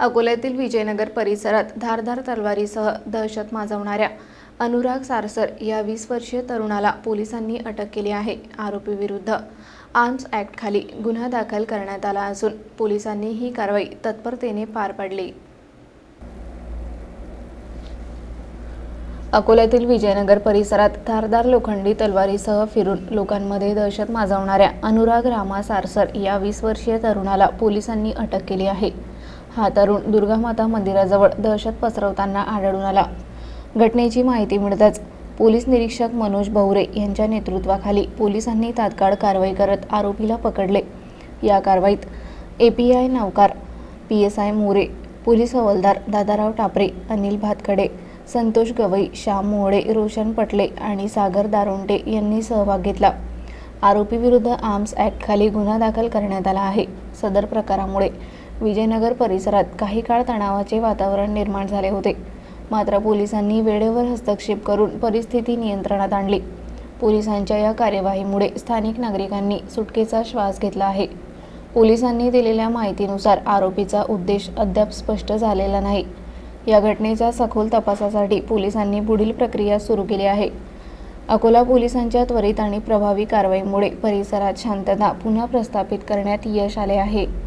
अकोल्यातील विजयनगर परिसरात धारधार तलवारीसह दहशत माजवणाऱ्या अनुराग सारसर या वीस वर्षीय तरुणाला पोलिसांनी अटक केली आहे आरोपीविरुद्ध आर्म्स ॲक्टखाली गुन्हा दाखल करण्यात आला असून पोलिसांनी ही कारवाई तत्परतेने पार पाडली. अकोल्यातील विजयनगर परिसरात धारदार लोखंडी तलवारीसह फिरून लोकांमध्ये दहशत माजवणाऱ्या अनुराग रामा सारसर या वीस वर्षीय तरुणाला पोलिसांनी अटक केली आहे. हा तरुण दुर्गामाता मंदिराजवळ दहशत पसरवताना आढळून आला. घटनेची माहिती मिळताच पोलीस निरीक्षक मनोज बहुरे यांच्या नेतृत्वाखाली पोलिसांनी तात्काळ कारवाई करत आरोपीला पकडले. या कारवाईत A P I Navkar P S I More police हवालदार दादाराव टापरे अनिल भातखडे संतोष गवई श्याम मोहळे रोशन पटले आणि सागर दारोंटे यांनी सहभाग घेतला. आरोपीविरुद्ध आर्म्स ॲक्टखाली गुन्हा दाखल करण्यात आला आहे. सदर प्रकारामुळे विजयनगर परिसरात काही काळ तणावाचे वातावरण निर्माण झाले होते. मात्र पोलिसांनी वेळेवर हस्तक्षेप करून परिस्थिती नियंत्रणात आणली. पोलिसांच्या या कार्यवाहीमुळे स्थानिक नागरिकांनी सुटकेचा श्वास घेतला आहे. पोलिसांनी दिलेल्या माहितीनुसार आरोपीचा उद्देश अद्याप स्पष्ट झालेला नाही. या घटनेच्या सखोल तपासासाठी पोलिसांनी पुढील प्रक्रिया सुरू केली आहे. अकोला पोलिसांच्या त्वरित आणि प्रभावी कारवाईमुळे परिसरात शांतता पुन्हा प्रस्थापित करण्यात यश आले आहे.